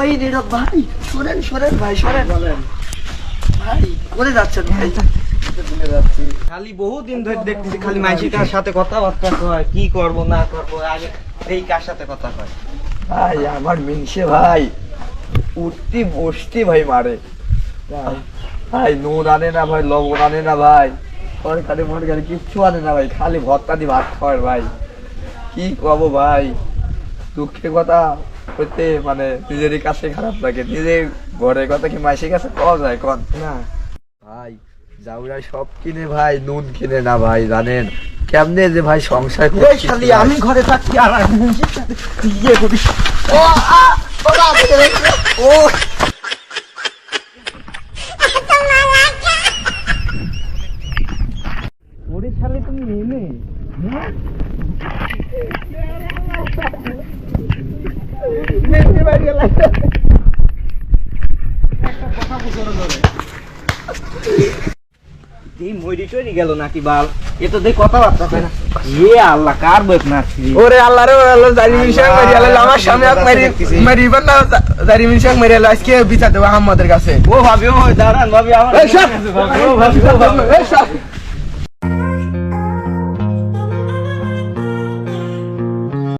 ওই নীরব ভাই শোনেন শোনেন ভাই শোনেন বলেন। ভাই কোথায় যাচ্ছেন ভাই? খালি বহুদিন ধরে দেখতেছি খালি সাথে কথাবার্তা কয় কি করব না করব আগে এই কার সাথে কথা কয় ভাই আমার মিনসে ভাই উঠতি বসতি ভাই মারে। ভাই, নুন আনে না ভাই লবণ আনে না ভাই তরকারি মরকারি কিচ্ছু আনে না ভাই খালি ভর্তা দিয়ে ভাত খাওয়ার ভাই কি কব ভাই দুঃখের কথা হইতে মানে নিজেরই কাছে খারাপ লাগে নিজের ঘরের কথা কি মাসির কাছে পাওয়া যায় কন না ভাই জাউরা সব কিনে ভাই নুন কিনে না ভাই জানেন কেমনে যে ভাই সংসার ভাই। আমি ঘরে থাকি আর ইয়ে ও আ ও বাবা রে, ও ওরে টরি গেল নাকি বাল? এ তো দেখ কথাবার্তা না। এ আল্লাহ কার বেক নাচছি? ওরে আল্লাহ রে আল্লাহ জারি মিশাক মারি আল্লাহ আমার সামনে মারি না জারি মিশাক মারি আল্লাহ আজকে বিচার দেবো আহমদের কাছে। ও ভাবি ও দাঁড়ান ভাবি আমার ও ভাবি ও ভাবি। এই সব।